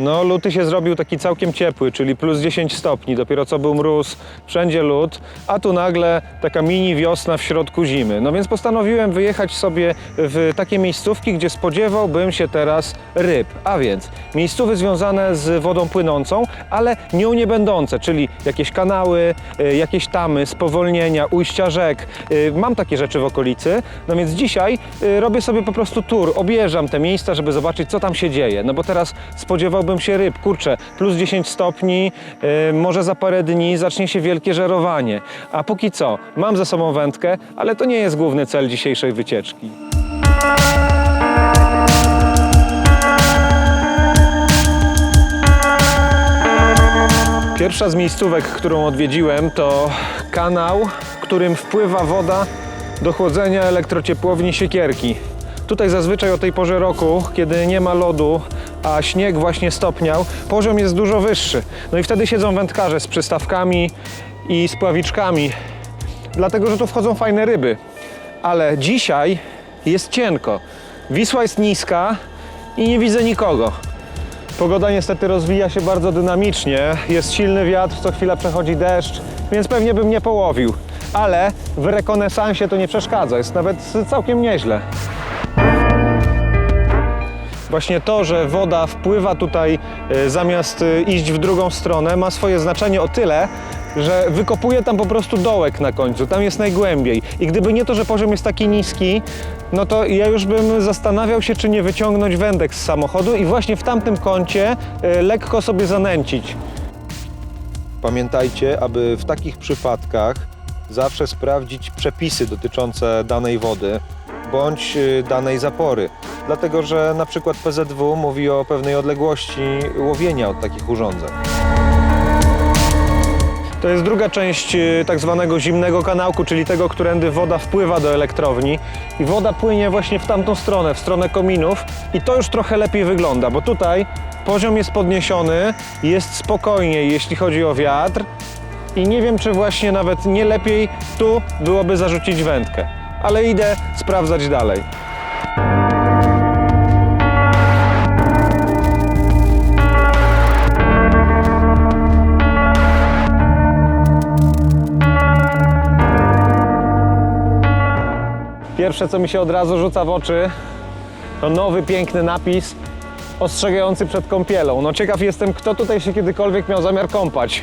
No, luty się zrobił taki całkiem ciepły, czyli plus 10 stopni. Dopiero co był mróz, wszędzie lód, a tu nagle taka mini wiosna w środku zimy. No więc postanowiłem wyjechać sobie w takie miejscówki, gdzie spodziewałbym się teraz ryb. A więc miejscówy związane z wodą płynącą, ale nią nie będące, czyli jakieś kanały, y, jakieś tamy, spowolnienia, ujścia rzek. Y, Mam takie rzeczy w okolicy, no więc dzisiaj y, robię sobie po prostu tour, objeżdżam te miejsca, żeby zobaczyć, co tam się dzieje. No bo teraz spodziewałbym się ryb, kurczę, plus 10 stopni, y, może za parę dni zacznie się wielkie żerowanie. A póki co, mam ze sobą wędkę, ale to nie jest główny cel dzisiejszej wycieczki. Pierwsza z miejscówek, którą odwiedziłem, to kanał, którym wpływa woda do chłodzenia elektrociepłowni Siekierki. Tutaj zazwyczaj o tej porze roku, kiedy nie ma lodu, a śnieg właśnie stopniał, poziom jest dużo wyższy. No i wtedy siedzą wędkarze z przystawkami i z pławiczkami, dlatego że tu wchodzą fajne ryby. Ale dzisiaj jest cienko. Wisła jest niska i nie widzę nikogo. Pogoda niestety rozwija się bardzo dynamicznie. Jest silny wiatr, co chwila przechodzi deszcz, więc pewnie bym nie połowił. Ale w rekonesansie to nie przeszkadza, jest nawet całkiem nieźle. Właśnie to, że woda wpływa tutaj y, zamiast y, iść w drugą stronę, ma swoje znaczenie o tyle, że wykopuje tam po prostu dołek na końcu, tam jest najgłębiej. I gdyby nie to, że poziom jest taki niski, no to ja już bym zastanawiał się, czy nie wyciągnąć wędek z samochodu i właśnie w tamtym kącie y, lekko sobie zanęcić. Pamiętajcie, aby w takich przypadkach zawsze sprawdzić przepisy dotyczące danej wody bądź danej zapory. Dlatego, że na przykład PZW mówi o pewnej odległości łowienia od takich urządzeń. To jest druga część y, tak zwanego zimnego kanałku, czyli tego, którędy woda wpływa do elektrowni i woda płynie właśnie w tamtą stronę, w stronę kominów i to już trochę lepiej wygląda, bo tutaj poziom jest podniesiony, jest spokojniej, jeśli chodzi o wiatr i nie wiem, czy właśnie nawet nie lepiej tu byłoby zarzucić wędkę, ale idę sprawdzać dalej. Pierwsze, co mi się od razu rzuca w oczy, to nowy, piękny napis ostrzegający przed kąpielą. No ciekaw jestem, kto tutaj się kiedykolwiek miał zamiar kąpać.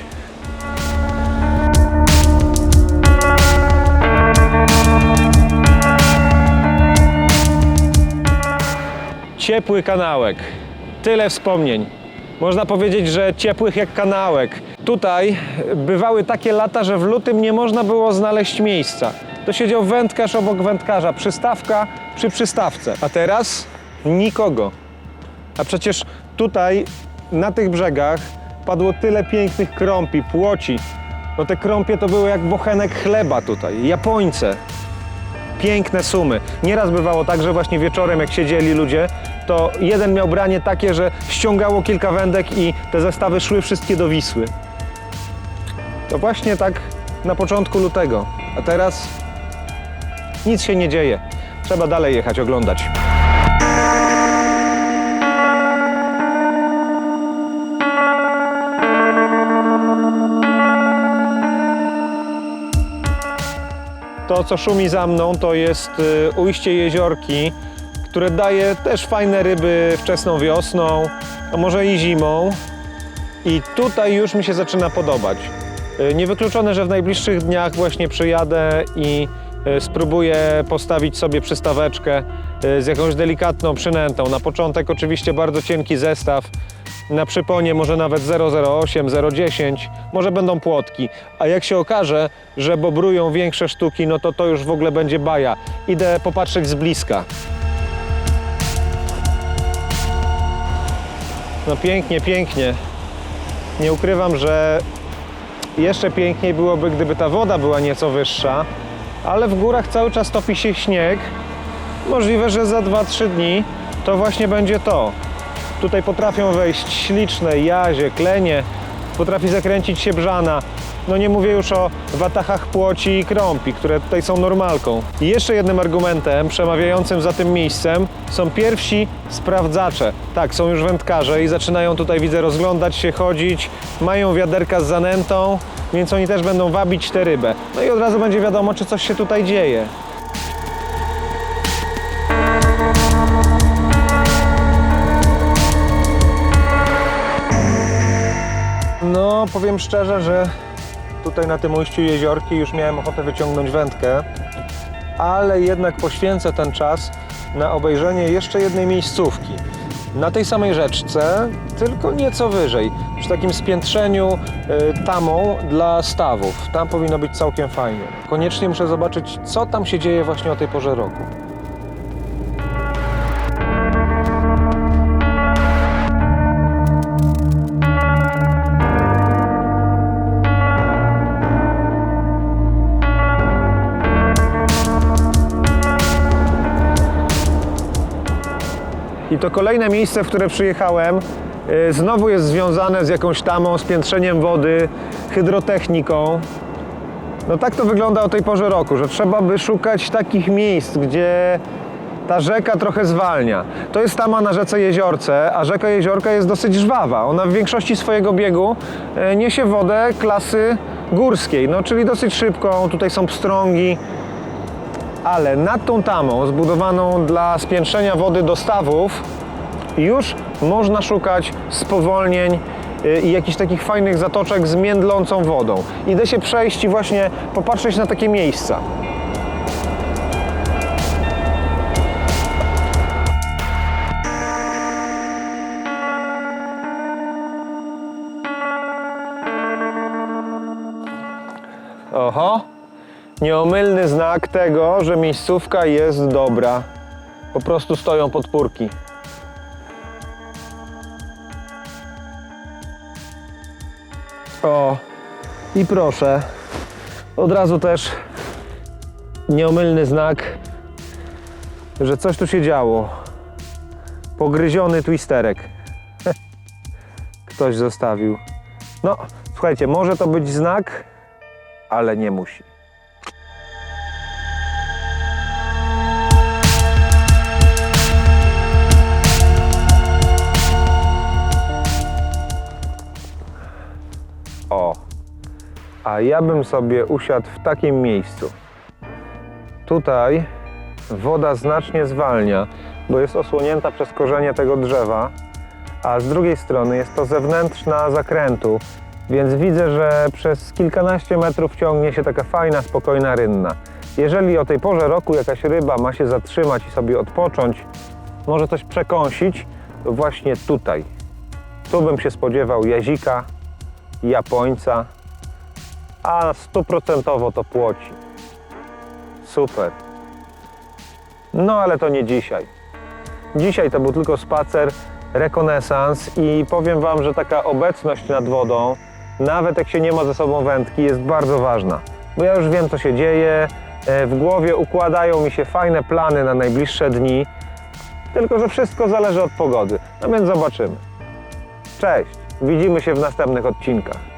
Ciepły kanałek. Tyle wspomnień. Można powiedzieć, że ciepłych jak kanałek. Tutaj bywały takie lata, że w lutym nie można było znaleźć miejsca. To siedział wędkarz obok wędkarza, przystawka przy przystawce. A teraz nikogo. A przecież tutaj, na tych brzegach, padło tyle pięknych krąpi, płoci. No te krąpie to były jak bochenek chleba tutaj. Japońce, piękne sumy. Nieraz bywało tak, że właśnie wieczorem, jak siedzieli ludzie, to jeden miał branie takie, że ściągało kilka wędek i te zestawy szły wszystkie do Wisły. To właśnie tak na początku lutego. A teraz nic się nie dzieje. Trzeba dalej jechać, oglądać. To, co szumi za mną, to jest y, ujście jeziorki, które daje też fajne ryby wczesną wiosną, a może i zimą. I tutaj już mi się zaczyna podobać. Y, Niewykluczone, że w najbliższych dniach właśnie przyjadę i spróbuję postawić sobie przystaweczkę y, z jakąś delikatną przynętą. Na początek oczywiście bardzo cienki zestaw, na przyponie może nawet 008, 010, może będą płotki. A jak się okaże, że bobrują większe sztuki, no to to już w ogóle będzie baja. Idę popatrzeć z bliska. No pięknie, pięknie. Nie ukrywam, że jeszcze piękniej byłoby, gdyby ta woda była nieco wyższa, ale w górach cały czas topi się śnieg. Możliwe, że za 2-3 dni to właśnie będzie to. Tutaj potrafią wejść śliczne jazie, klenie, potrafi zakręcić się brzana. No nie mówię już o watachach płoci i krąpi, które tutaj są normalką. I jeszcze jednym argumentem przemawiającym za tym miejscem są pierwsi sprawdzacze. Tak, są już wędkarze i zaczynają tutaj, widzę, rozglądać się, chodzić. Mają wiaderka z zanętą, więc oni też będą wabić tę rybę. No i od razu będzie wiadomo, czy coś się tutaj dzieje. No, powiem szczerze, że tutaj na tym ujściu jeziorki już miałem ochotę wyciągnąć wędkę, ale jednak poświęcę ten czas na obejrzenie jeszcze jednej miejscówki. Na tej samej rzeczce, tylko nieco wyżej, przy takim spiętrzeniu y, tamą dla stawów. Tam powinno być całkiem fajnie. Koniecznie muszę zobaczyć, co tam się dzieje właśnie o tej porze roku. I to kolejne miejsce, w które przyjechałem, y, znowu jest związane z jakąś tamą, z piętrzeniem wody, hydrotechniką. No tak to wygląda o tej porze roku, że trzeba by szukać takich miejsc, gdzie ta rzeka trochę zwalnia. To jest tama na rzece Jeziorce, a rzeka Jeziorka jest dosyć żwawa. Ona w większości swojego biegu e, niesie wodę klasy górskiej, no czyli dosyć szybką. Tutaj są pstrągi, ale nad tą tamą zbudowaną dla spiętrzenia wody do stawów już można szukać spowolnień y, i jakichś takich fajnych zatoczek z międlącą wodą. Idę się przejść i właśnie popatrzeć na takie miejsca. Oho, nieomylny znak tego, że miejscówka jest dobra. Po prostu stoją podpórki. O, i proszę, od razu też nieomylny znak, że coś tu się działo. Pogryziony twisterek. Ktoś zostawił. No, słuchajcie, może to być znak, ale nie musi. A ja bym sobie usiadł w takim miejscu. Tutaj woda znacznie zwalnia, bo jest osłonięta przez korzenie tego drzewa, a z drugiej strony jest to zewnętrzna zakrętu, więc widzę, że przez kilkanaście metrów ciągnie się taka fajna, spokojna rynna. Jeżeli o tej porze roku jakaś ryba ma się zatrzymać i sobie odpocząć, może coś przekąsić, to właśnie tutaj. Tu bym się spodziewał jazika, japońca, a stuprocentowo to płoci. Super. No ale to nie dzisiaj. Dzisiaj to był tylko spacer, rekonesans i powiem Wam, że taka obecność nad wodą, nawet jak się nie ma ze sobą wędki, jest bardzo ważna. Bo ja już wiem, co się dzieje, e, w głowie układają mi się fajne plany na najbliższe dni, tylko że wszystko zależy od pogody. No więc zobaczymy. Cześć, widzimy się w następnych odcinkach.